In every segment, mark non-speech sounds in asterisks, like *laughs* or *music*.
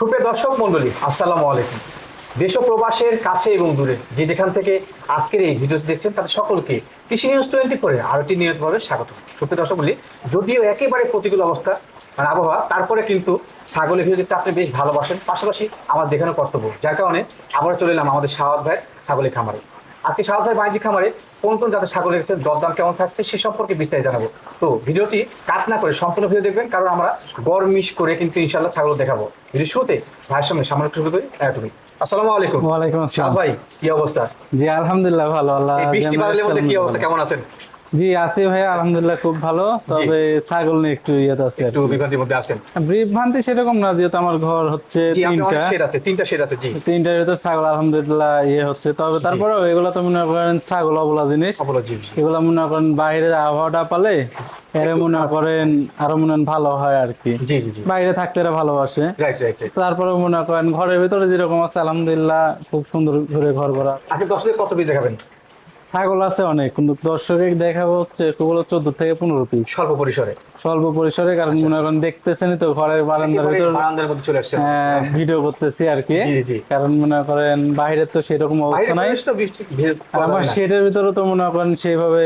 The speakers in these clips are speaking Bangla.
সুপ্রিয় দর্শক মন্ডলী আসসালামু আলাইকুম। দেশ প্রবাসের কাছে এবং দূরে যে যেখান থেকে আজকের এই ভিডিওটি দেখছেন, তাদের সকলকে কৃষি নিউজ টোয়েন্টি ফোরে আরোটি নিয়মিতভাবে স্বাগত। সুপ্রিয় দর্শক মন্ডলী যদিও একেবারে প্রতিকূল অবস্থা মানে আবহাওয়া, তারপরে কিন্তু ছাগলের ভিডিও দেখতে আপনি বেশ ভালোবাসেন, পাশাপাশি আমার দেখানো কর্তব্য, যার কারণে আবার চলে এলাম আমাদের শাহাদ ভাই ছাগলের খামারে। আজকে শাহাদ ভাই বাণিজ্যিক খামারে কোন কোন জাতের ছাগল রেখেছে দরদাম কেমন থাকছে সে সম্পর্কে বিস্তারিত জানাব। তো ভিডিওটি কাট না করে সম্পূর্ণ ভিডিও দেখবেন কারণ আমরা গড় মিস করে কিন্তু ইনশাল্লাহ ছাগল দেখাবো। ভিডিও শুরুতে ভাইয়ের সামনে সামনে শুরু করি তুমি আসসালামু আলাইকুম। আসসালাম। ভাই কি অবস্থা? জি আলহামদুলিল্লাহ ভালো আল্লাহ বৃষ্টি বাদলের মধ্যে কি। অবস্থা? কেমন আছেন? জি আছি ভাই আলহামদুলিল্লাহ খুব ভালো। তবে ছাগল নিয়ে একটু ইয়েতে আছে একটু বিভ্রান্তির মধ্যে আছেন। ব্রিফ ভান্তি সেরকম না যেহেতু আমার ঘর হচ্ছে তিনটা। শেড আছে তিনটা শেড আছে জি। তিনটার ভিতর ছাগল আলহামদুলিল্লাহ ইয়ে হচ্ছে। তবে তারপরেও এগুলো তো মনে করেন ছাগল অবলা জিনিস। অবলো। এগুলো মনে করেন বাইরের আবহাওয়াটা পালে এরা মনে করেন আরও মনে ভালো হয় আর কি। জি জি জি। বাইরে থাকতে এরা ভালোবাসে। তারপরে মনে করেন ঘরের ভিতরে যেরকম আছে আলহামদুলিল্লাহ খুব সুন্দর করে ঘর করা। আপনি কত দেখাবেন? ছাগল আছে অনেক কিন্তু দর্শকে দেখাবো হচ্ছে এগুলো চোদ্দ থেকে পনেরো পিস। স্বল্প পরিসরে। স্বল্প পরিসরে কারণ মনে করেন দেখতেছেনই তো ঘরের বারান্দার ভিতরে বারান্দার মধ্যে চলে আসছে ভিডিও করতেছি আর কি। কারণ মনে করেন বাইরে তো সেরকম অবস্থা নাই। আমার শেডের ভিতরে তো মনে করেন সেইভাবে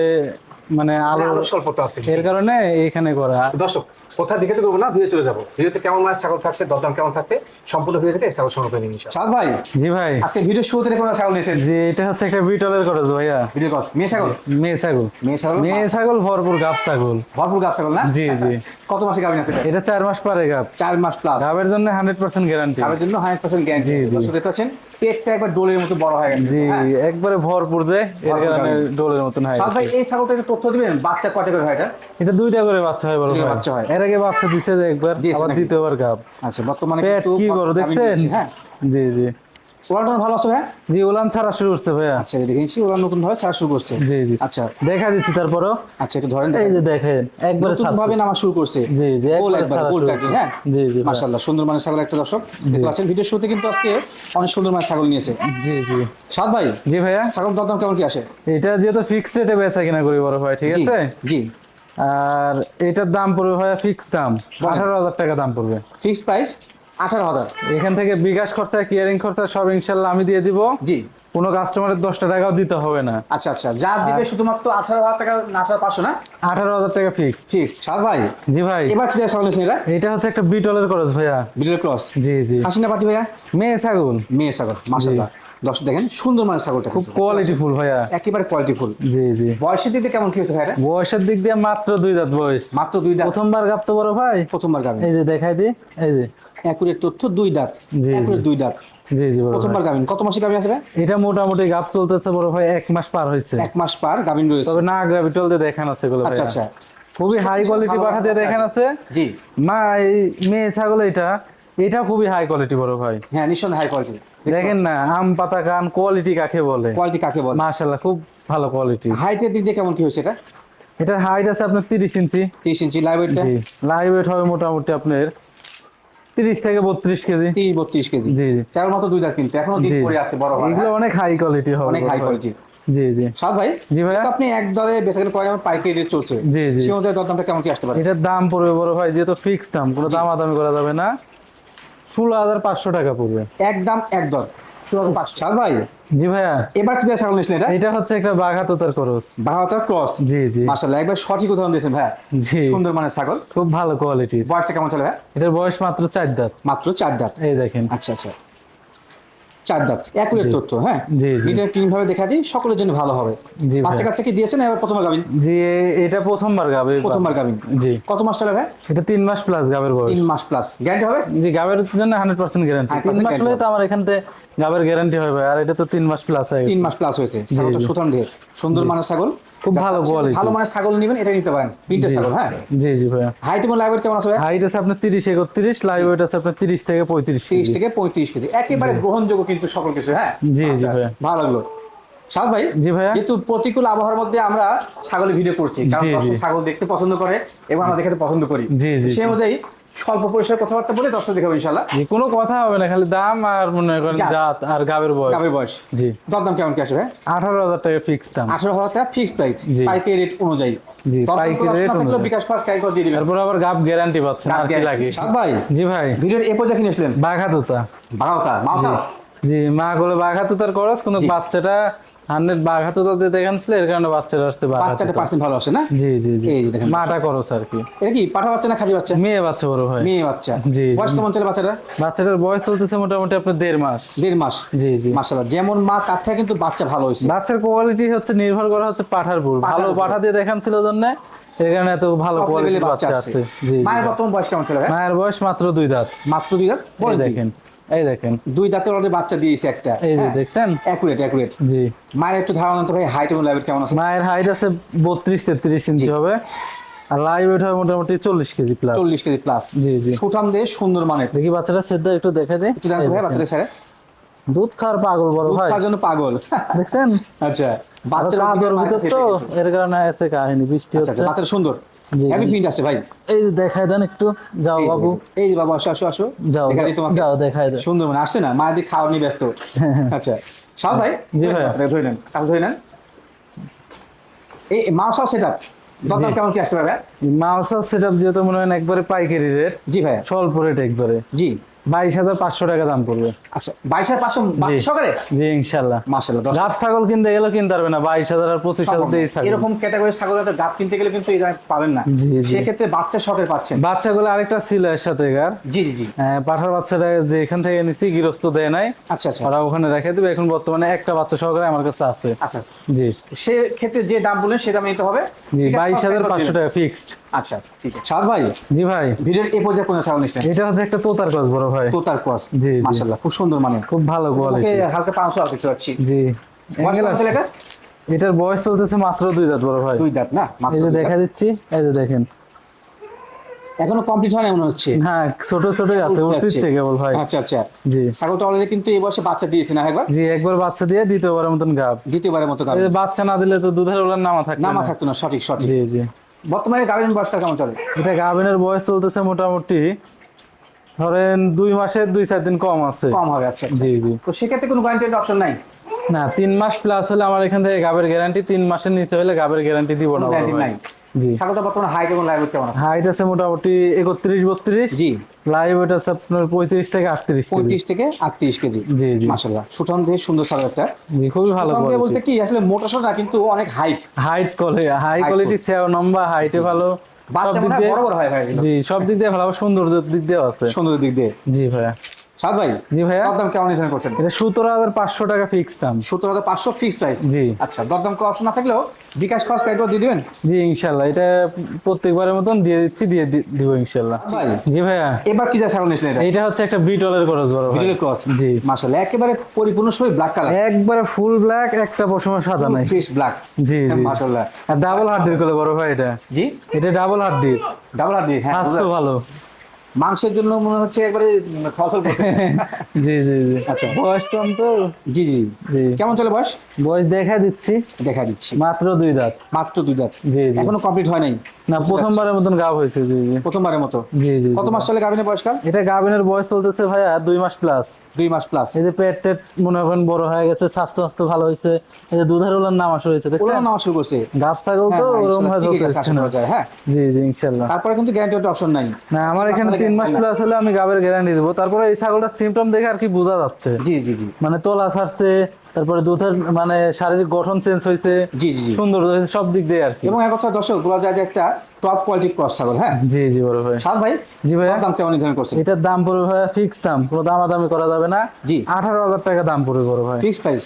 মানে আলো আলো স্বল্পতা আসছে এর কারণে এখানে করা। দর্শক কোথা দিকে তো করব না ভিডিও চলে যাব। ভিডিওতে কেমন মাছ ছাগল থাকছে দরদাম কেমন থাকছে সম্পূর্ণ ভিডিও থেকে ছাগল সংগ্রহ করে নিন সাদ ভাই জি ভাই। আজকে ভিডিও শুরুতে কোন ছাগল নিয়েছেন? যে এটা হচ্ছে একটা বিটলের খরচ ভাইয়া। ভিডিও কস মেয়ে ছাগল? মেয়ে ছাগল। মেয়ে ছাগল? মেয়ে ছাগল ভরপুর গাব ছাগল। ভরপুর গাছ ছাগল না? জি জি। কত মাসে গাভিন আছে এটা? এটা চার মাস পরে গাব। চার মাস প্লাস গাবের জন্য হান্ড্রেড পার্সেন্ট গ্যারান্টি গাবের জন্য হান্ড্রেড পার্সেন্ট গ্যারান্টি জি, জি। দর্শক দেখতে পাচ্ছেন পেটটা একবার ডোলের মতো বড় হয়ে গেছে। জি হ্যাঁ? একবারে ভরপুর যে এর কারণে। ডোলের মতন হয় সাদ ভাই এই ছাগলটা একটু তথ্য দিবেন? বাচ্চা কয়টা করে হয় এটা? এটা দুইটা করে বাচ্চা হয় বড় বাচ্চা হয়। এর আগে বাচ্চা দিছে যে একবার আবার দ্বিতীয়বার গাব আচ্ছা বর্তমানে পেট কি বড় দেখছেন? হ্যাঁ? জি জি। ওলান ভালো আছে ভাই জি উলান ছাড়া শুরু করছে ভাইয়া। আচ্ছা দেখেছি ওলান নতুন ভাবে ছাড়া শুরু করছে। জি জি। আচ্ছা। দেখা দিচ্ছি তারপরও। আচ্ছা একটু ধরেন এই যে দেখেন। একবারে নতুন ভাবে নামা শুরু করছে। জি জি গোল একবারে গোলটা কি হ্যাঁ? জি জি মাশাআল্লাহ সুন্দর মানের ছাগল একটা দর্শক। দেখতে পাচ্ছেন ভিডিও শুরুতে কিন্তু আজকে অনেক সুন্দর মানের ছাগল নিয়েছে। জি জি। সাদ ভাই জি ভাইয়া। ছাগল দরদাম কেমন কি আসে? এটা যেহেতু ফিক্সড রেটে বেচা কিনা করি বড় ভাই ঠিক আছে? জি। আর এটার দাম পড়বে ভাইয়া ফিক্স দাম। আঠারো হাজার টাকা দাম পড়বে। ফিক্সড প্রাইস আঠারো হাজার। এখান থেকে বিকাশ খরচা কিয়ারিং খরচা সব ইনশাল্লাহ আমি দিয়ে দিব। জি। কোনো কাস্টমারের দশটা টাকাও দিতে হবে না। আচ্ছা আচ্ছা। যা দিবে শুধুমাত্র আঠারো হাজার টাকা আঠারো পাঁচশো না? আঠারো হাজার টাকা ফিক্স ফিক্সড সার ভাই জি ভাই। এবার কি ছাগল নিয়েছেন এটা এটা হচ্ছে একটা বিটলের ক্রস ভাইয়া। বিটল ক্রস জি জি। খাসি না পাটি ভাইয়া? মেয়ে ছাগল। মেয়ে ছাগল মাশাআল্লাহ। দর্শক দেখেন সুন্দর ছাগলটা খুব কোয়ালিটি ফুল ভাইয়া। একেবারে কোয়ালিটি ফুল। জি জি। বয়সের দিক দিয়ে কেমন কি হয়েছে ভাইরা বয়সের দিক দিয়ে মাত্র দুই দাঁত বয়স। মাত্র দুই দাঁত। প্রথমবার গাপ তো বড় ভাই? প্রথমবার এই যে দেখাই দি এই যে। একুরের তথ্য দুই দাঁত। জি, দুই দাঁত। জি জি প্রথমবার গাভিন কত মাসে গাভিন আছে এটা মোটামুটি গাপ চলতেছে বড় ভাই এক মাস পার হয়েছে। এক মাস পার গাভিন রয়েছে। তবে না গ্রাভিটল দিয়ে দেখান আছে এগুলো আচ্ছা আচ্ছা। খুবই হাই কোয়ালিটি ভালো পাঠা দিয়ে ভালো দেখান আছে। জি। মা এই মেয়ে ছাগল এটা এটা খুবই হাই কোয়ালিটি বড় ভাই। হ্যাঁ নিঃসন্দেহে হাই কোয়ালিটি দেখেন না আম পাতা কান কোয়ালিটি কাকে বলে? কোয়ালিটি কাকে বলে? মাশাআল্লাহ খুব ভালো কোয়ালিটি হাইটের দিক দিয়ে কেমন কি হয়েছে এটা? এটার হাইট আছে আপনার তিরিশ ইঞ্চি। তিরিশ ইঞ্চি লাইভ ওয়েটটা লাইভ ওয়েট হবে মোটামুটি আপনার তিরিশ থেকে বত্রিশ কেজি। তিরিশ বত্রিশ কেজি। জি জি। তেরো মতো দুই দাঁত কিন্তু এখনও দিন। পরে আছে বড় হয় এগুলো অনেক হাই কোয়ালিটি হবে অনেক হাই কোয়ালিটি জি জি। সাদ ভাই জি ভাইয়া? তো আপনি এক দরে বেচাকেনা করেন আমার পাইকারি রেট চলছে। জি জি। সে অনুযায়ী দরদামটা কেমন কি আসতে পারে? এটার দাম পড়বে বড় ভাই যেহেতু ফিক্সড দাম কোনো দামাদামি করা যাবে না। ষোলো হাজার পাঁচশো টাকা পড়বে। একদম একদম। ষোলো হাজার পাঁচশো। ভাই জি ভাইয়া। এবার কি ছাগল নিয়েছিলেন এটা? এটা হচ্ছে একটা বাঘাতোতার ক্রস। খরচ বাহাত্তর ক্রস? জি জি। মাশাআল্লাহ একবার সঠিক উদাহরণ দিয়েছেন ভাই জি। সুন্দর মানের ছাগল। খুব ভালো কোয়ালিটি বয়সটা কেমন চলে ভাই এটার বয়স মাত্র চার দাঁত। মাত্র চার দাঁত। এই দেখেন। আচ্ছা আচ্ছা। চার দাঁত একুরের তথ্য হ্যাঁ। এটা ক্লিন ভাবে দেখা দিই সকলের জন্য ভালো হবে। বাচ্চা কাছে কি দিয়েছেন এবার প্রথমবার গাবিন জি এটা প্রথমবার গাবে। প্রথমবার গাবিন জি। কত মাস চলে ভাই? এটা তিন মাস প্লাস গাবের বয়স। তিন মাস প্লাস গ্যারান্টি হবে? জি গাবের জন্য হান্ড্রেড পার্সেন্ট গ্যারান্টি 100% তিন মাস হলে তো আমার এখান থেকে গাবের গ্যারান্টি হবে আর এটা তো তিন মাস প্লাস হয়ে তিন মাস প্লাস হয়েছে। ছাগলটা সুতান ঢের। সুন্দর মানের ছাগল। খুব ভালো ভালো মানের ছাগল নেবেন এটা নিতে পারেন ছাগল হ্যাঁ? জি জি ভাইয়া। হাইট এবং লাইভ কেমন আছে ভাই হাইট আছে আপনার তিরিশ একত্রিশ লাইভ ওয়েট আছে আপনার তিরিশ থেকে পঁয়ত্রিশ তিরিশ থেকে পঁয়ত্রিশ কেজি। একেবারে গ্রহণযোগ্য কিন্তু সকল কিছু হ্যাঁ? জি, জি আচ্ছা, ভাইয়া। ভালো লাগল। সাদ ভাই জি ভাইয়া। যেহেতু প্রতিকূল আবহাওয়ার মধ্যে আমরা ছাগলের ভিডিও করছি কারণ। ছাগল দেখতে পছন্দ করে এবং আমরা দেখতে পছন্দ করি। জি, জি, সে অনুযায়ী স্বল্প পরিসরে কথাবার্তা বলে দর্শক দেখাবো ইনশাল্লাহ কোনো কথা হবে না খালি দাম আর মনে করেন জাত। আর গাবের বয়স। গাবের বয়স। জি। দরদাম কেমন কি আসবে? আঠারো হাজার টাকা ফিক্স দাম। আঠারো হাজার টাকা ফিক্সড প্রাইস। পাইকারি রেট অনুযায়ী। জি, কোনো কিনে বাঘা তুতা। মা গুলো বাঘা তুতার খরচ কিন্তু জি। বাচ্চাটা হান্ড্রেড বাঘা তুতা দিয়ে এর কারণে বাচ্চাটা আসছে বাচ্চাটা পার্সেন্ট ভালো আসে না? জি জি জি। এই যে দেখেন। মাটা খরচ আর কি? এটা কি পাঠা বাচ্চা না খাঁটি বাচ্চা? মেয়ে বাচ্চা বড় ভাই মেয়ে বাচ্চা। জি, বয়স কেমন চলে বাচ্চাটা বাচ্চাটার বয়স চলতেছে মোটামুটি আপনার দেড় মাস। দেড় মাস। জি জি। মাসাল্লাহ যেমন মা তার থেকে কিন্তু বাচ্চা ভালো হয়েছে। বাচ্চার কোয়ালিটি হচ্ছে নির্ভর করা হচ্ছে পাঠার বুল পাঠার ভালো পাঠা দিয়ে দেখান ছিল জন্য কারণে এত ভালো কোয়ালিটির বাচ্চা আছে। জি জি। মায়ের বর্তমান বয়স কেমন চলে ভাই? মায়ের বয়স মাত্র দুই দাঁত। মাত্র দুই দাঁত? কি? দেখেন। এই দেখেন। দুই দাঁতের অলরেডি বাচ্চা দিয়েছে একটা। এই যে দেখছেন? অ্যাকুরেট অ্যাকুরেট জি। মায়ের একটু ধারণা তো ভাই হাইট এবং লাইভেট কেমন আছে? মায়ের হাইট আছে বত্রিশ তেত্রিশ ইঞ্চি হবে। আর লাইভ ওয়েট হবে মোটামুটি চল্লিশ কেজি প্লাস চল্লিশ কেজি প্লাস জি জি। সুঠাম দিয়ে সুন্দর মানের। দেখি বাচ্চাটা সেদ্ধ একটু দেখে দে। একটু জানতো ভাই বাচ্চাদের স্যার দুধ খাওয়ার পাগল বড় দুধ ভাই। খাওয়ার জন্য পাগল। দেখছেন? আচ্ছা ভিতর তো এর কারণে আছে কাহিনী বৃষ্টি আচ্ছা হচ্ছে। আচ্ছা বাচ্চাটা সুন্দর। জি। প্রিন্ট আছে ভাই এই যে দেখায় দেন একটু। যাও বাবু। এই যে বাবু আসো আসো আসো। যাও দেখাই তোমাকে যাও দেখাই দাও সুন্দর মানে আসছে না মা নিয়ে ব্যস্ত। *laughs* আচ্ছা ভাই? জি ভাই। আচ্ছা ধরে নেন কাল ধরে নেন। এই মা সব সেট আপ দরদাম কেমন কি আসতে পারবে সেট আপ যেহেতু মনে হয় একবারে পাইকারি রেট জি ভাই স্বল্প রেট একবারে। জি। বাইশ হাজার পাঁচশো টাকা দাম পড়বে। আচ্ছা বাইশ হাজার পাঁচশো সকালে জি। ইনশাল্লাহ মাসাল্লাহ দশ ছাগল কিনতে গেলেও কিনতে পারবে না বাইশ হাজার আর পঁচিশ হাজার এরকম ক্যাটাগরি ছাগল তো কিনতে গেলে কিন্তু এই পাবেন না। জি, জি। সেক্ষেত্রে বাচ্চা শখের পাচ্ছেন। বাচ্চাগুলো আরেকটা ছিল এর সাথে গার জি জি জি। হ্যাঁ, পাঠার বাচ্চাটা যে এখান থেকে নিচ্ছি গৃহস্থ দেয় নাই। আচ্ছা আচ্ছা। ওরা ওখানে রেখে দেবে এখন বর্তমানে একটা বাচ্চা সহকারে আমার কাছে আছে। আচ্ছা জি। সে ক্ষেত্রে যে দাম বললেন সে দাম নিতে হবে। জি বাইশ হাজার পাঁচশো টাকা ফিক্সড আচ্ছা আচ্ছা, ঠিক আছে। সাদ ভাই জি ভাই। ভিডিওর এই পর্যায়ে কোন ছাগল নিচ্ছেন এটা হচ্ছে একটা তোতার কাজ বড় ভাই। তোতার ক্রস। জি, জি। মাশাআল্লাহ খুব সুন্দর মানে খুব ভালো কোয়ালিটি হালকা পাঁচশো আর দেখতে পাচ্ছি। জি। বয়স Angle কেমন চলে আছে। এটা? এটার বয়স চলতেছে মাত্র দুই দাঁত বড় ভাই। দুই দাঁত না এই যে দেখা দিচ্ছি এই যে দেখেন। এখনও কমপ্লিট হয় না মনে হচ্ছে? হ্যাঁ ছোট ছোট আছে উঠছে। কেবল ভাই। আচ্ছা আচ্ছা। জি। ছাগলটা অলরেডি কিন্তু এই বয়সে বাচ্চা দিয়েছে না একবার? জি একবার বাচ্চা দিয়ে দ্বিতীয়বারের মতন গাব। দ্বিতীয়বারের মতো যে বাচ্চা না দিলে তো দুধের ওলার নামা থাকবে নামা থাকতো না সঠিক সঠিক। জি জি। বর্তমানে গাভিনের বয়সটা কেমন চলে? এটা গাভিনের বয়স চলতেছে মোটামুটি ধরেন দুই মাসের দুই চার দিন কম আছে। কম হবে আচ্ছা আচ্ছা। জি জি। তো সেক্ষেত্রে কোনো গ্যারান্টিড অপশন নাই? না তিন মাস প্লাস হলে আমার এখান থেকে গাবের গ্যারান্টি তিন মাসের নিচে হলে গাবের গ্যারান্টি দিব না গ্যারান্টি নাই? ছাগলটা বর্তমানে হাইট এবং লাইভ কেমন আছে? হাইট আছে মোটামুটি একত্রিশ বত্রিশ। জি। লাইভ ওয়েট আছে আপনার পঁয়ত্রিশ থেকে আটত্রিশ পঁয়ত্রিশ থেকে আটত্রিশ কেজি। জি জি। মাসাল্লাহ সুঠাম দিয়ে সুন্দর ছাগল একটা। জি খুবই ভালো সুঠাম দিয়ে বলতে কি আসলে মোটা সোটা কিন্তু অনেক height height quality high Height quality সেও লম্বা হাইটে ভালো। সব বাচ্চা দিক মনে দিয়ে বড় বড় হয় ভাই জি সব দিক দিয়ে ভালো আবার সৌন্দর্যের দিক দিয়েও আছে। সুন্দর দিক দিয়ে। জি ভাইয়া। সাদ ভাই জি ভাইয়া। দরদাম কেমন নির্ধারণ করছেন? এটা সতেরো হাজার পাঁচশো টাকা ফিক্স দাম। সত্তর হাজার পাঁচশো ফিক্স প্রাইস জি। আচ্ছা দরদাম কোনো অপশন না থাকলেও বিকাশ খরচ কাইটও দিয়ে দিবেন? জি ইনশাল্লাহ। এটা প্রত্যেকবারের মতন দিয়ে দিচ্ছি দিয়ে দিব ইনশাল্লাহ। জি ভাইয়া। এবার কি যা ছাগল নিয়েছিলেন এটা? এইটা হচ্ছে একটা বিটলের খরচ বড় ভাই। ক্রস জি। মাশাআল্লাহ একেবারে পরিপূর্ণ সবই ব্ল্যাক কালার একবারে ফুল ব্ল্যাক একটা পশমের সাদা নাই। ব্ল্যাক জি জি। মাশাআল্লাহ। আর ডাবল করে বড় ভাই এটা? জি? এটা ডাবল হাড্ডির। ডাবল হ্যাঁ ভালো। মাংসের জন্য মনে হচ্ছে একবারে থলথল করছে। *laughs* জি জি জি। আচ্ছা। বয়স কম তো? জি জি জি। কেমন চলে বয়স? বয়স দেখা দিচ্ছি। দেখা দিচ্ছি। মাত্র দুই দাঁত। মাত্র দুই দাঁত। জি জি। এখনও কমপ্লিট হয় নাই। না প্রথমবারের মতন গাব হয়েছে জি জি। প্রথমবারের মতো। জি জি কত মাস চলে গাভিনের বয়সকাল? এটা গাভিনের বয়স চলতেছে ভাইয়া দুই মাস প্লাস দুই মাস প্লাস এই যে পেট টেট মনে করেন বড় হয়ে গেছে স্বাস্থ্য স্বাস্থ্য ভালো হয়েছে এই যে দুধের ওলার নাম আসা হয়েছে দেখছেন? নামা শুরু করছে। গাব ছাগল হ্যাঁ, তো হ্যাঁ, ওরকম ইনশাআল্লাহ, হয় আশা করা যায়, হ্যাঁ। জি জি ইনশাল্লাহ। তারপরে কিন্তু গ্যারান্টি অপশন নাই। না আমার এখানে তিন মাস প্লাস হলে আমি গাবের গ্যারান্টি দেবো। তারপরে এই ছাগলটার সিমটম দেখে আর কি বোঝা যাচ্ছে। জি জি জি। মানে তোলা ছাড়ছে তারপরে দুধের মানে শারীরিক গঠন চেঞ্জ হয়েছে জি জি সুন্দর হয়েছে সব দিক দিয়ে আর কি। এবং এক কথা দর্শক বলা যায় যে একটা টপ কোয়ালিটি ক্রস ছাগল হ্যাঁ? জি জি বড় ভাই। সাদ ভাই জি ভাইয়া দাম কেমন নির্ধারণ করছেন? এটার দাম পড়বে ভাই ফিক্স দাম কোনো দামাদামি করা যাবে না। জি। আঠারো হাজার টাকা দাম পড়বে বড় ভাই। ফিক্স প্রাইস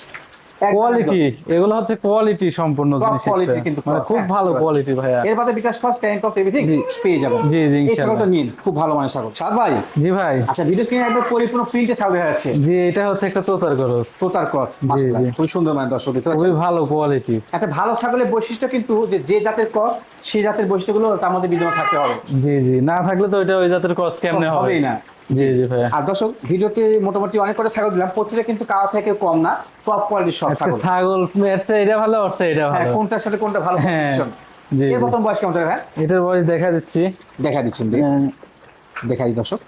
কোয়ালিটি এগুলো হচ্ছে কোয়ালিটি সম্পূর্ণ জিনিস একটা। কিন্তু মানে খুব হ্যাঁ, ভালো কোয়ালিটি ভাইয়া। এর বাদে বিকাশ ট্যাঙ্ক অফ এভরিথিং পেয়ে যাবেন। জি, জি, এই ইনশাআল্লাহ। ছাগলটা নিন খুব ভালো ছাগল। সাদ ভাই? জি ভাই। আচ্ছা ভিডিও স্ক্রিনে একদম পরিপূর্ণ প্রিন্টে ছাগল দেখা যাচ্ছে। জি এটা হচ্ছে একটা তোতার তোতার ক্রস মাশাআল্লাহ খুব সুন্দর মানে দর্শক দেখতে খুবই ভালো কোয়ালিটি একটা ভালো ছাগলের বৈশিষ্ট্য কিন্তু যে যে জাতের ক্রস সেই জাতের বৈশিষ্ট্যগুলো তার মধ্যে বিদ্যমান থাকতে হবে। জি জি। না থাকলে তো এটা ওই জাতের কস কেমনে হবে? হবেই না। জি জি ভাইয়া। আর দর্শক ভিডিওতে মোটামুটি অনেক কটা ছাগল দিলাম প্রত্যেকটা কিন্তু কাওয়া থেকে কম না টপ কোয়ালিটির সব ছাগল। ছাগল এর এটা ভালো ওর এটা হ্যাঁ ভালো। কোনটার সাথে কোনটা ভালো হ্যাঁ, এর প্রথম বয়স কেমন ভাই এটার বয়স দেখা দিচ্ছি। দেখা দিচ্ছেন দেখি। আহ, দর্শক।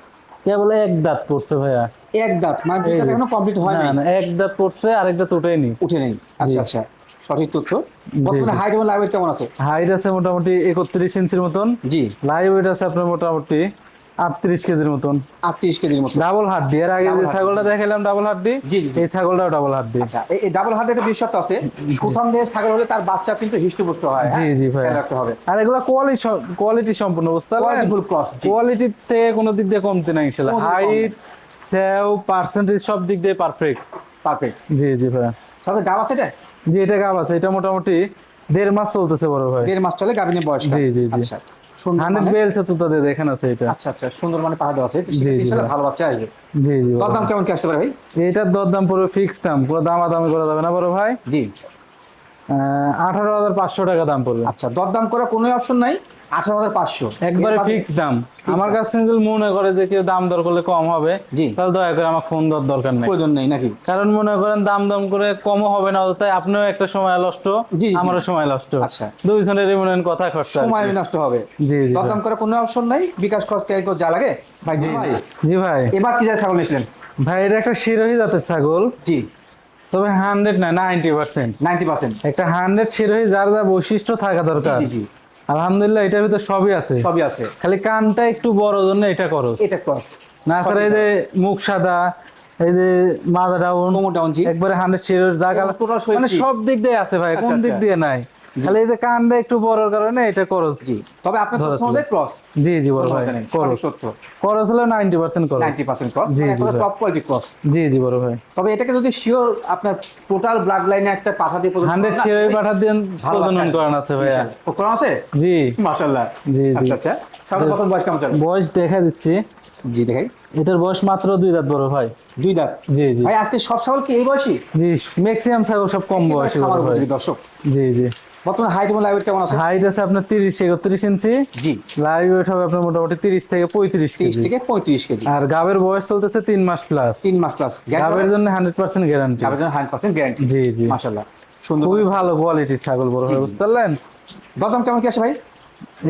কেবল এক দাঁত পড়ছে ভাইয়া? এক দাঁত মানে। এখনও কমপ্লিট হয় না এক দাঁত পড়ছে আরেক দাঁত উঠে নেই। আচ্ছা আচ্ছা সঠিক তথ্য। বর্তমানে জি। হাইট এবং লাইভ কেমন আছে? হাইট আছে মোটামুটি একত্রিশ ইঞ্চির মতন। জি। লাইভ ওয়েট আছে আপনার মোটামুটি আটত্রিশ কেজির মতন। আটত্রিশ কেজির মতো ডাবল হাড্ডি। এর আগে যে। ছাগলটা দেখালাম ডাবল হাড্ডি? জি, জি, জি। এই ছাগলটাও ডাবল হাড্ডি। আচ্ছা এই- ডাবল একটা বিশেষত্ব আছে সুঠাম দেহের ছাগল হলে তার বাচ্চা কিন্তু হৃষ্টপুষ্ট হয় জি হ্যাঁ? জি ভাই। রাখতে হবে। আর এগুলো কোয়ালিটি কোয়ালিটি সম্পূর্ণ কোয়ালিটিফুল ক্রস কোয়ালিটির থেকে কোনো দিক দিয়ে কমতে নাই কম হাইট সেও পার্সেন্টেজ সব দিক দিয়ে পারফেক্ট পারফেক্ট জি জি ভাই। সাথে গাব আছে এটা? জি এটা গাব আছে। এটা মোটামুটি দেড় মাস চলতেছে বড় ভাই। দেড় মাস চলে গাবিনের বয়স জি, জি, জি। আচ্ছা। হান্ড্রেড মানে- তো তাদের দেখেন আছে এটা। আচ্ছা আচ্ছা সুন্দর মানে পাহাড় দেওয়া আছে। ভালো বাচ্চা আসবে। জি জি দরদাম কেমন কি আসতে পারে ভাই? এটার দরদাম পড়বে ফিক্স দাম কোনো দামাদামি করা যাবে না বড় ভাই? জি। আঠারো হাজার পাঁচশো টাকা দাম পড়বে। আচ্ছা দরদাম করার কোনো অপশন নাই? আঠারো হাজার পাঁচশো। একবারে ফিক্স দাম। আমার কাছ থেকে মনে করে যে কেউ দাম দর করলে কম হবে জি। তাহলে দয়া করে আমার ফোন দর দরকার নেই। প্রয়োজন নেই নাকি? কারণ মনে করেন দাম দাম করে কমও হবে না তাই আপনিও একটা সময় নষ্ট জি, জি। আমারও সময় নষ্ট আচ্ছা। দুইজনের মনে কথা খরচা সময় নষ্ট হবে। জি জি দরদাম করার কোনো অপশন নাই বিকাশ খরচ কে যা লাগে। ভাই জি ভাই। জি ভাই। এবার কি যায় ছাগল নিয়েছিলেন ভাই এটা একটা শিরোহী জাতের ছাগল। জি। তবে হান্ড্রেড না নাইনটি পার্সেন্ট নাইনটি পার্সেন্ট একটা হান্ড্রেড শিরোহী যার যা বৈশিষ্ট্য থাকা দরকার। জি জি। আলহামদুলিল্লাহ এটার ভিতরে সবই আছে। সবই আছে। খালি কানটা একটু বড় জন্য এটা করো এটা করো না স্যার এই যে মুখ সাদা এই যে মাজা ডাউন একবারে হান্ড্রেড শিরোর দাগ মানে সব দিক দিয়ে আছে ভাই আচ্ছা, কোন দিক আচ্ছা। দিয়ে নাই। এই যে কানটা একটু বড়র কারণে এটা করস জি। তবে আপনার তথ্য। ক্রস জি জি বড় ভাই করস তথ্য। করস হলো ninety percent cross ninety percent cross জি, জি, টপ কোয়ালিটি ক্রস জি জি বড় ভাই। তবে এটাকে যদি শিওর আপনার টোটাল ব্লাড লাইনে একটা পাঠা দিয়ে প্রদান হান্ড্রেড করেন না, শিরোই পাঠার দিন প্রজনন করান আছে ইনশাআল্লাহ। আছে? জি। মাশাআল্লাহ। জি, জি। আচ্ছা আচ্ছা। প্রথম বয়স কেমন চলে? বয়স দেখা দিচ্ছি। জি দেখাই। এটার বয়স মাত্র দুই দাঁত বড় ভাই। দুই দাঁত? জি জি। ভাই আজকে সব ছাগল কি এই বয়সী? জি ম্যাক্সিমাম ছাগল সব কম বয়সী ভাই। দর্শক। জি জি। বর্তমানে হাইট এবং লাইভ কেমন আছে? হাইট আছে আপনার তিরিশ একত্রিশ ইঞ্চি। জি। লাইভ ওয়েট হবে আপনার মোটামুটি তিরিশ থেকে পঁয়ত্রিশ তিরিশ কেজি। থেকে পঁয়ত্রিশ কেজি। আর গাবের বয়স চলতেছে তিন মাস প্লাস তিন মাস প্লাস গাবের জন্য হান্ড্রেড পার্সেন্ট গ্যারান্টি গাবের জন্য হান্ড্রেড পার্সেন্ট গ্যারান্টি জি জি। মাশাআল্লাহ। সুন্দর খুবই ভালো কোয়ালিটির ছাগল বড় জি। বুঝতে পারলেন? দরদাম কেমন কি আছে ভাই?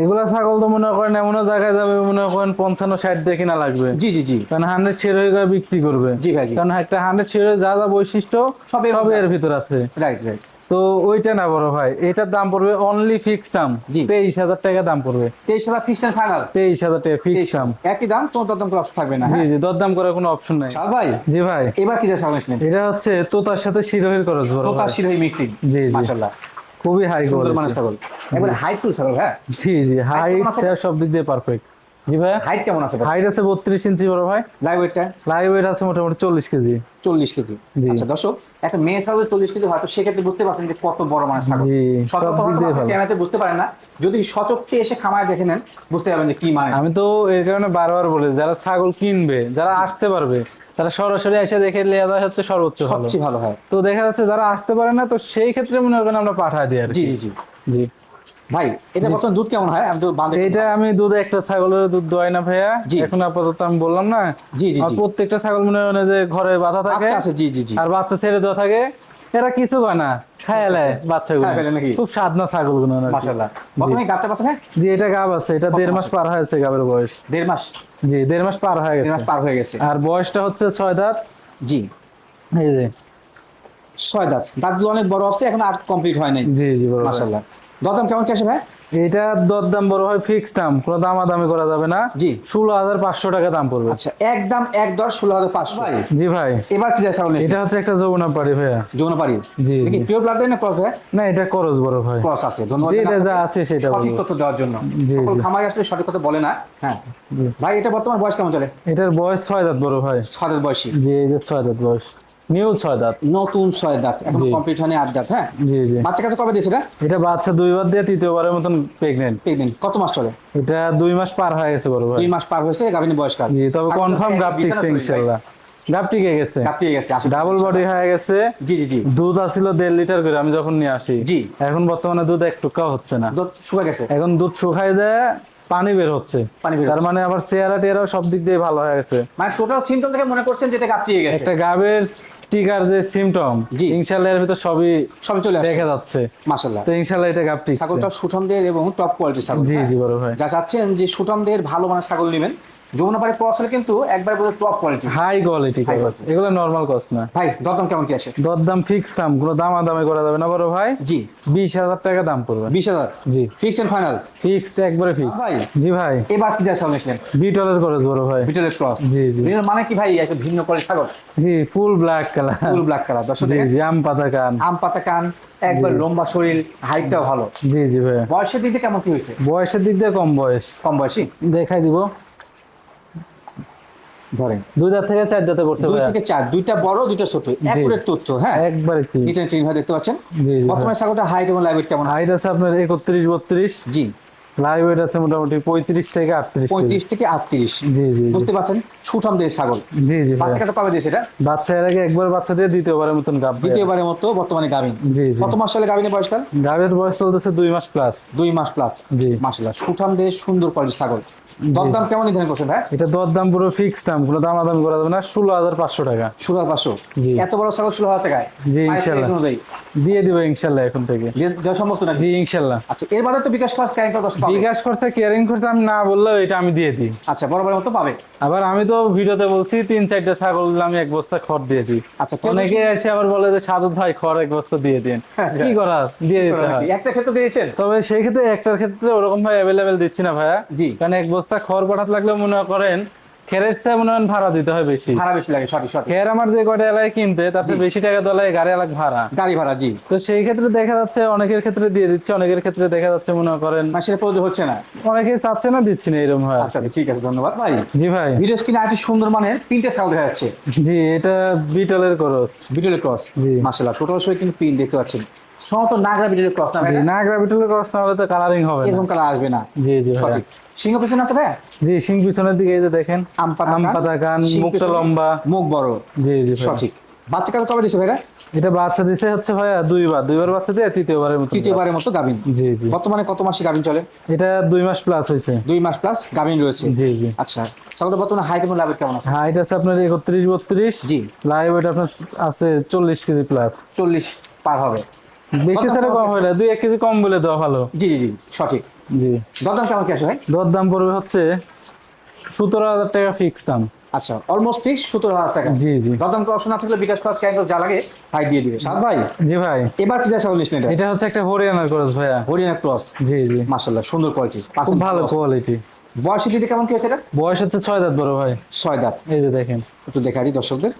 এগুলা ছাগল তো মনে করেন এমনও জায়গায় যাবে মনে করেন পঞ্চান্ন ষাট দিয়ে কিনা লাগবে। জি জি জি। কারণ হান্ড্রেড শেয়ার হয়ে বিক্রি করবে। জি ভাই, কারণ একটা হান্ড্রেড শেয়ারের যা যা বৈশিষ্ট্য সব এর সব এর ভিতর আছে। রাইট রাইট তো ওইটা না বড় ভাই এটার দাম পড়বে অনলি ফিক্স দাম। তেইশ হাজার টাকা দাম পড়বে। তেইশ হাজার ফিক্স এন্ড ফাইনাল তেইশ হাজার টাকা ফিক্স দাম একই দাম কোনো দরদাম করে option থাকবে না জি হ্যাঁ? জি দরদাম করার কোনো অপশন নাই। শাহ ভাই জি ভাই। এবার কি যায় ছাগল এটা হচ্ছে তোতার সাথে শিরোহির খরচ বড় তোতা ভাই। শিরোহী মিক্সিং জি, জি। মাশাআল্লাহ। খুবই হাই সুন্দর মানের ছাগল। একবারে হাইট টু ছাগল হ্যাঁ? জি জি হাইট আছে? সব দিক দিয়ে পারফেক্ট জি ভাই। হাইট কেমন আছে হাইট আছে বত্রিশ ইঞ্চি বড় ভাই। আছে মোটামুটি চল্লিশ কেজি। চল্লিশ কেজি। আচ্ছা দর্শক একটা মেয়ে ছাগল চল্লিশ কেজি হয়তো সেক্ষেত্রে বুঝতে পারছেন যে কত বড় মানের ছাগল। ভালো। ক্যামেরাতে বুঝতে পারেন না। যদি সচক্ষে এসে খামায় দেখে নেন বুঝতে পারবেন যে কি মানে আমি তো এর কারণে বারবার বলি যারা ছাগল কিনবে যারা আসতে পারবে তারা সরাসরি এসে দেখে নেওয়া যায় হচ্ছে সর্বোচ্চ ভালো। ভালো হয়। তো দেখা যাচ্ছে যারা আসতে পারে না তো সেই ক্ষেত্রে মনে করেন আমরা পাঠাই দিই আর। জি জি। জি। ভাই এটা বর্তমান দুধ কেমন হয়? আমি তো এটা আমি দুধ একটা ছাগলের দুধ দোয়াই না ভাইয়া। এখন আপাতত আমি বললাম না। জি, জি। প্রত্যেকটা ছাগল মনে হয় যে ঘরে বাধা থাকে। আচ্ছা আচ্ছা জি জি জি। আর বাচ্চা ছেড়ে দেওয়া থাকে। এরা কিছু হয় না। বাচ্চাগুলো। খায় ফেলে নাকি? খুব মাশাআল্লাহ। বর্তমানে গাবটা পাচ্ছে হ্যাঁ জি এটা গাব আছে। এটা দেড় মাস পার হয়েছে গাবের বয়স। দেড় মাস? জি দেড় মাস পার হয়ে দেড় মাস গেছে। পার হয়ে গেছে। আর বয়সটা হচ্ছে ছয় দাঁত। জি। এই যে। ছয় দাঁত। দাঁতগুলো অনেক বড় আছে এখন আর কমপ্লিট হয় নাই। জি জি। মাশাআল্লাহ। দরদাম কেমন কি আসে ভাই? এটা দরদাম বড় হয় ফিক্স দাম কোনো দামাদামি করা যাবে না। জি। ষোলো হাজার পাঁচশো টাকা দাম পড়বে। আচ্ছা এক দশ ষোলো হাজার পাঁচশো। ভাই। জি ভাই। এবার কি যায় নিয়েছে এটা হচ্ছে একটা যমুনা পাড়ি ভাইয়া। যৌন পারি জি, জি। পিওর ব্লাড না ক্রস ভাই? না এটা করজ বড় ভাই। ক্রস আছে ধন্যবাদ জি, এটা যা আছে সেটা সঠিক। তথ্য দেওয়ার জন্য। সকল। খামারে আসলে সঠিক কথা বলে না হ্যাঁ। ভাই এটা বর্তমান বয়স কেমন চলে? এটার বয়স ছয় দাঁত বড় ভাই। ছয় দাঁত বয়সী। জি এই যে ছয় দাঁত বয়স। নিউ ছয় দাঁত। নতুন ছয় দাঁত এখন কমপ্লিট হয়নি আট দাঁত হ্যাঁ? জি জি। বাচ্চা কাছে কবে দিয়েছে এটা? বাচ্চা দুইবার দিয়ে তৃতীয়বারের মতন প্রেগনেন্ট প্রেগনেন্ট কত মাস চলে? এটা দুই মাস পার হয়ে গেছে বড় ভাই। দুই মাস পার হয়েছে গাভিনী জি তবে কনফার্ম টিকছে টিকে গেছে। গেছে ডাবল বডি হয়ে গেছে। জি জি জি। দুধ আসছিল দেড় লিটার করে আমি যখন নিয়ে আসি। জি। এখন বর্তমানে দুধ এক টুকাও হচ্ছে না। দুধ শুকা গেছে? এখন দুধ শুকাই দেয় পানি বের হচ্ছে। পানি বের তার মানে আবার চেহারা টেয়ারাও সব দিক দিয়ে ভালো হয়ে গেছে। মানে টোটাল সিমটম থেকে মনে করছেন যেটা গাপিয়ে গেছে? একটা গাবের টিকার যে সিমটম জি। ইনশাল্লাহ এর ভিতর সবই সবই চলে আসছে। দেখা যাচ্ছে। মাশাআল্লাহ। তো ইনশাল্লাহ এটা গাপ টিকছে ছাগলটা সুঠাম দেহের এবং টপ কোয়ালিটির ছাগল জি হ্যাঁ? জি বড় ভাই। যা চাচ্ছেন যে সুঠামদের ভালো মানের ছাগল নেবেন। যমুনাপাড়ি ক্রস হলে কিন্তু একবার বলে টপ কোয়ালিটি হাই কোয়ালিটি। এগুলো নর্মাল কস না। ভাই দরদাম কেমন কি আসে দরদাম ফিক্স দাম। কোনো দামাদামি করা যাবে না বড় ভাই। জি। বিশ হাজার টাকা দাম পড়বে। বিশ হাজার? জি। ফিক্স এন্ড ফাইনাল ফিক্সড একবারে ফিক্স ভাই জি ভাই। এবার কি ছাগল নিয়েছিলেন বিটলের খরচ বড় ভাই। বিটলের ক্রস জি, জি। মানে কি ভাই? একটা ভিন্ন কোয়ালিটি ছাগল? জি full black colour full black colour দর্শক জি আম পাতা কান। আম পাতা কান একবার লম্বা শরীর হাইটটাও ভালো। জি জি ভাই। বয়সের দিক দিয়ে কেমন কি হয়েছে? বয়সের দিক দিয়ে কম বয়স। কম বয়সী? দেখাই দিব। ধরেন। দুই দাঁত থেকে চার দাঁতে করতে দুই থেকে চার দুইটা বড় দুইটা ছোট তথ্য হ্যাঁ? একবারে ঠিক। নিচে ট্রেন দেখতে পাচ্ছেন? বর্তমানে ছাগলটা হাইট এবং লাইভ কেমন হাইট আছে আপনার একত্রিশ বত্রিশ। জি। লাইভ আছে মোটামুটি পঁয়ত্রিশ থেকে আটত্রিশ পঁয়ত্রিশ থেকে আটত্রিশ। জি জি জি। বুঝতে পারছেন? সুঠাম দেশ ছাগল। জি জি ভাই বাচ্চাকে তো কবে দিয়েছে এটা? বাচ্চা এর আগে একবার বাচ্চা দিয়ে দ্বিতীয়বারের মতন গাব দ্বিতীয়বারের মতো বর্তমানে গাভিন। জি কত মাস চলে বয়সকাল? গাবের বয়স চলতেছে দুই মাস প্লাস। দুই মাস প্লাস। জি। সুঠাম দেশ সুন্দর কোয়ালিটি ছাগল। দরদাম কেমন নির্ধারণ করছেন ভাই এটা দর দাম পুরো ফিক্স দাম কোনো দামাদামি করা যাবে না ষোলো হাজার পাঁচশো টাকা। ষোলো হাজার পাঁচশো। এত বড় ছাগল ষোলো হাজার টাকায়? জি, ইনশাল্লাহ। দিয়ে দিবো ইনশাল্লাহ এখন থেকে। যে- যে সম্ভব নাকি? জি ইনশাল্লাহ আচ্ছা এর বাদে তো বিকাশ খরচ ক্যারিং খরচ বিকাশ খরচা কেয়ারিং খরচা আমি না বললেও এটা আমি দিয়ে দিই। আচ্ছা বরাবরের মতো পাবে। আবার আমি তো ভিডিওতে বলছি তিন চারটা ছাগল আমি এক বস্তা খড় দিয়ে দিই। আচ্ছা, অনেকে এসে আবার বলে যে সাধু ভাই খড় এক বস্তা দিয়ে দিন। আচ্ছা। কি করা দিয়ে দিতে হয়। একটা ক্ষেত্রে দিয়েছেন? তবে সেই ক্ষেত্রে একটার ক্ষেত্রে ওরকম ভাই অ্যাভেলেবেল দিচ্ছি না ভাইয়া। জি। কারণ এক বস্তা খড় পাঠাতে লাগলে মনে করেন খেরের চেয়ে মনে করেন ভাড়া দিতে হয় বেশি। ভাড়া বেশি লাগে সঠিক সঠিক। খের আমার যে কটা এলাকায় কিনতে তাতে বেশি টাকা তোলায় গাড়ি এলাক ভাড়া। গাড়ি ভাড়া জি। তো সেই ক্ষেত্রে দেখা যাচ্ছে অনেকের ক্ষেত্রে দিয়ে দিচ্ছে অনেকের ক্ষেত্রে দেখা যাচ্ছে মনে করেন সেটা প্রযোজ্য হচ্ছে না। অনেকে চাচ্ছে না দিচ্ছি না এরকম হয়। আচ্ছা ঠিক আছে ধন্যবাদ ভাই। জি ভাই। ভিডিও স্ক্রিনে আরেকটি সুন্দর মানের তিনটে ছাগল দেখা যাচ্ছে। জি এটা বিটলের করস বিটলের ক্রস জি। মাসাল্লাহ টোটাল সবাই কিন্তু তিন দেখতে পাচ্ছেন। সমস্ত নাগরা বিটলের ক্রস না নাগরা বিটলের করস না হলে তো কালারিং হবে না। এরকম কালার আসবে না। জি জি সঠিক। সিংহ পেছনে আছে ভাই জি সিং পিছনের দিকে এই যে দেখেন আম পাতা আম পাতা কান মুখটা লম্বা। মুখ বড়। জি জি সঠিক। বাচ্চা কাছে কবে দিছে ভাইরা এটা বাচ্চা দিছে হচ্ছে ভাইয়া দুইবার। দুইবার বাচ্চা দিয়ে তৃতীয়বারের মতো। তৃতীয়বারের মতো গাভিন। জি জি। বর্তমানে কত মাসে গাভিন চলে? এটা দুই মাস প্লাস হয়েছে। দুই মাস প্লাস গাভিন রয়েছে। জি জি। আচ্ছা ছাগলটা বর্তমানে হাইট এবং লাভের কেমন আছে? হাইট আছে আপনার একত্রিশ বত্রিশ। জি। লাইভ ওয়েট আপনার আছে চল্লিশ কেজি প্লাস চল্লিশ পার হবে। বেশি ছাড়া কম হয় না দুই এক কেজি কম বলে দেওয়া ভালো। জি জি জি সঠিক। জি। দরদাম কেমন কি আসে ভাই? দর দাম পড়বে হচ্ছে সতেরো হাজার টাকা ফিক্স দাম। আচ্ছা অলমোস্ট ফিক্স সতেরো হাজার টাকা। জি জি। দরদাম কি অপশন না থাকলে বিকাশ খরচ ক্যাঙ্ক যা লাগে হাইট দিয়ে দিবে। সাত ভাই জি ভাই। এবার কি দেয় ছাগল এটা? এটা হচ্ছে একটা হরিয়ানার খরচ ভাইয়া। হরিয়ানা ক্রস? জি জি। মাসাল্লাহ সুন্দর কোয়ালিটি খুব ভালো কোয়ালিটি বয়সী দিদি কেমন কি হয়েছে এটা? বয়স হচ্ছে ছয় দাঁত বড় ভাই। ছয় দাঁত। এই যে দেখেন। একটু দেখা দিই দর্শকদের।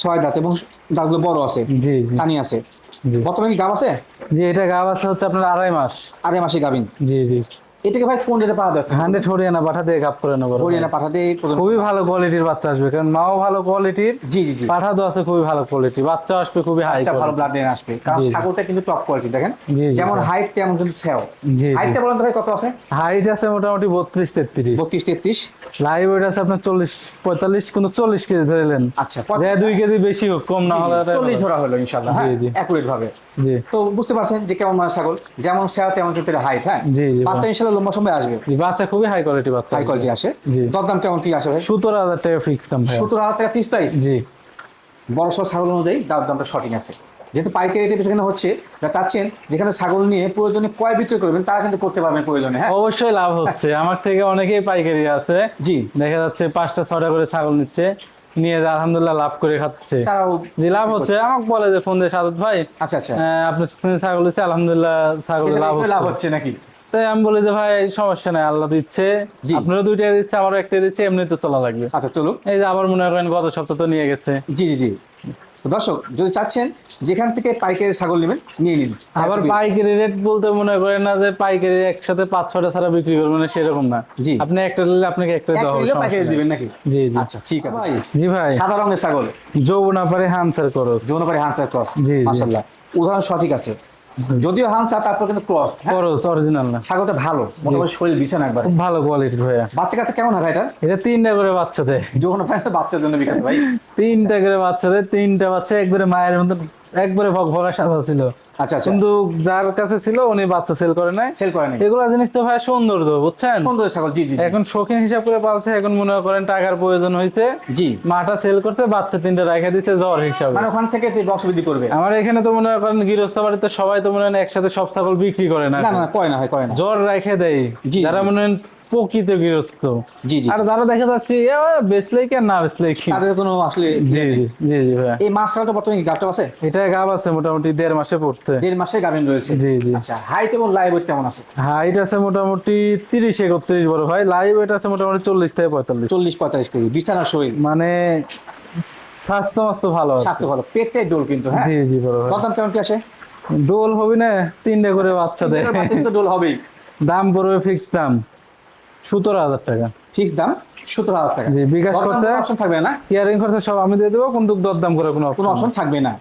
ছয় দাঁত এবং দাঁতগুলো বড় আছে। জি জি। কানি আছে। বর্তমানে কি গাব আছে? জি এটা গাব আছে হচ্ছে আপনার আড়াই মাস। আড়াই মাসে গাবিন। জি জি। এটাকে ভাই কোন রেটে পাওয়া যাচ্ছে? হান্ড্রেড হরিয়ানা পাঠা দিয়ে গাপ করে নেব হরিয়ানা পাঠাতে প্রথম- খুবই ভালো কোয়ালিটির বাচ্চা আসবে কারণ মাও ভালো কোয়ালিটির জি জি জি। পাঠা তো আছে খুবই ভালো কোয়ালিটি বাচ্চা আসবে খুবই হাই ভালো ব্লাড নিয়ে আসবে। কারণ। ছাগলটা কিন্তু টপ কোয়ালিটি দেখেন? যেমন হাইট তেমন কিন্তু সেও। হাইটটা বলেন তো ভাই কত আছে? হাইট আছে মোটামুটি বত্রিশ তেত্রিশ। বত্রিশ তেত্রিশ। লাইভ ওয়েট আছে আপনার চল্লিশ পঁয়তাল্লিশ কিন্তু চল্লিশ কেজি ধরেলেন আচ্ছা দুই কেজি বেশি হোক কম না হলে চল্লিশ ধরা হলো ইনশাল্লাহ হ্যাঁ? জি, জি। অ্যাকুরেট ভাবে। তো বুঝতে পারছেন যে কেমন মানে ছাগল। যেমন সেও তেমন কিন্তু হাইট হ্যাঁ? বাচ্চা ইনশাল্লাহ লম্বা সময় আসবে। বাচ্চা খুবই হাই কোয়ালিটি বাচ্চা। হাই কোয়ালিটি আসে। দরদাম কেমন কি আসে ভাই? সতেরো হাজার টাকা ফিক্স দাম ভাই সত্তর হাজার টাকা পিস প্রাইস জি। বড় সড় ছাগল অনুযায়ী দাম দামটা সঠিক আছে। যেহেতু পাইকারি রেটে সেখানে হচ্ছে যা চাচ্ছেন যেখানে ছাগল নিয়ে প্রয়োজনে কয় বিক্রি করবেন তারা কিন্তু করতে পারবেন প্রয়োজনে হ্যাঁ? অবশ্যই লাভ হচ্ছে। আমার থেকে অনেকেই পাইকারি আছে। জি। দেখা যাচ্ছে পাঁচটা ছটা করে ছাগল নিচ্ছে। নিয়ে আলহামদুলিল্লাহ লাভ করে খাচ্ছে। যে লাভ হচ্ছে আমাকে বলে যে ফোন দিয়ে সাদত ভাই। আচ্ছা আচ্ছা। ছাগল দিচ্ছে আলহামদুলিল্লাহ ছাগল লাভ লাভ হচ্ছে নাকি? তাই আমি বলি যে ভাই সমস্যা নাই আল্লাহ দিচ্ছে। আপনারও দুইটা দিচ্ছে আমারও একটা দিচ্ছে এমনি তো চলা লাগবে। আচ্ছা চলুন। এই যে আবার মনে করেন গত সপ্তাহ তো নিয়ে গেছে। জি জি জি। দর্শক যদি চাচ্ছেন যেখান থেকে পাইকারি ছাগল নেবেন নিয়ে নিন। আবার পাইকারি। রেট বলতে মনে করেন না যে পাইকারি একসাথে পাঁচ ছটা ছাড়া বিক্রি করবেন না সেরকম না। জি। আপনি একটা নিলে আপনাকে একটা এক দেওয়া হবে পাইকারি দিবেন নাকি? জি জি। আচ্ছা ঠিক আছে। ভাই। জি ভাই। সাদা রঙের ছাগল। যৌবনা পারে হানসার করো হানসার ক্রস। জি, জি। মাশাআল্লাহ। উদাহরণ সঠিক আছে। যদিও হানসা তারপর কিন্তু ক্রস ক্রস অরিজিনাল না। ছাগলটা ভালো মোটামুটি শরীর বিছানা একবার। খুব ভালো কোয়ালিটির ভাইয়া। বাচ্চা কাছে কেমন হয় ভাই এটা এটা তিনটা করে বাচ্চা দেয় যখন ভাই বাচ্চার জন্য বিখ্যাত ভাই। তিনটা করে বাচ্চা দেয় তিনটা বাচ্চা একবারে মায়ের মতন একবারে ভগা সাদা ছিল। আচ্ছা আচ্ছা। কিন্তু যার কাছে ছিল উনি বাচ্চা সেল করে নাই। সেল করে নাই। এগুলা জিনিস তো ভাই সৌন্দর্য বুঝছেন? সুন্দর ছাগল জি জি। এখন শৌখিন হিসাব করে পালছে এখন মনে করেন টাকার প্রয়োজন হয়েছে জি। মাটা সেল করতে বাচ্চা তিনটা রেখে দিচ্ছে জ্বর হিসাবে। মানে ওখান থেকে তুই বংশবৃদ্ধি করবে। আমার এখানে তো মনে করেন গৃহস্থ বাড়িতে সবাই তো মনে হয় একসাথে সব ছাগল বিক্রি করে না না না করে না হয় করে না। জ্বর রেখে দেয়। জি, যারা মনে হয় প্রকৃত গৃহস্থ জি, জি, আর। যারা দেখা যাচ্ছে এ, বেচলেই কি আর না বেচলেই কি? তাদের কোনো আসলে জি জি জি জি ভাইয়া। এই তো বর্তমানে গাবটা আছে? এটা গাব আছে মোটামুটি দেড় মাসে পড়ছে। দেড় গাভিন রয়েছে। জি, জি। আচ্ছা হাইট এবং লাইভ ওয়েট কেমন আছে? হাইট আছে মোটামুটি তিরিশ একত্রিশ বড়। ভাই লাইভ এটা আছে মোটামুটি চল্লিশ থেকে পঁয়তাল্লিশ। চল্লিশ পঁয়তাল্লিশ কেজি। বিছানার শরীর। মানে স্বাস্থ্য মাস্ত ভালো স্বাস্থ্য ভালো। পেটটাই ডোল কিন্তু হ্যাঁ? জি জি বড় ভাই। কদম কেমন কি আসে? ডোল হবি না তিনটে করে বাচ্চা দেয়। ডোল হবেই। দাম পড়বে ফিক্স দাম। সতেরো হাজার টাকা। ফিক্স দাম? সতেরো হাজার টাকা। জি, বিকাশ করতে- অপশন থাকবে না? কেয়ারিং খরচা সব আমি দিয়ে দেবো কিন্তু দরদাম করে কোনো অপশন থাকবে না।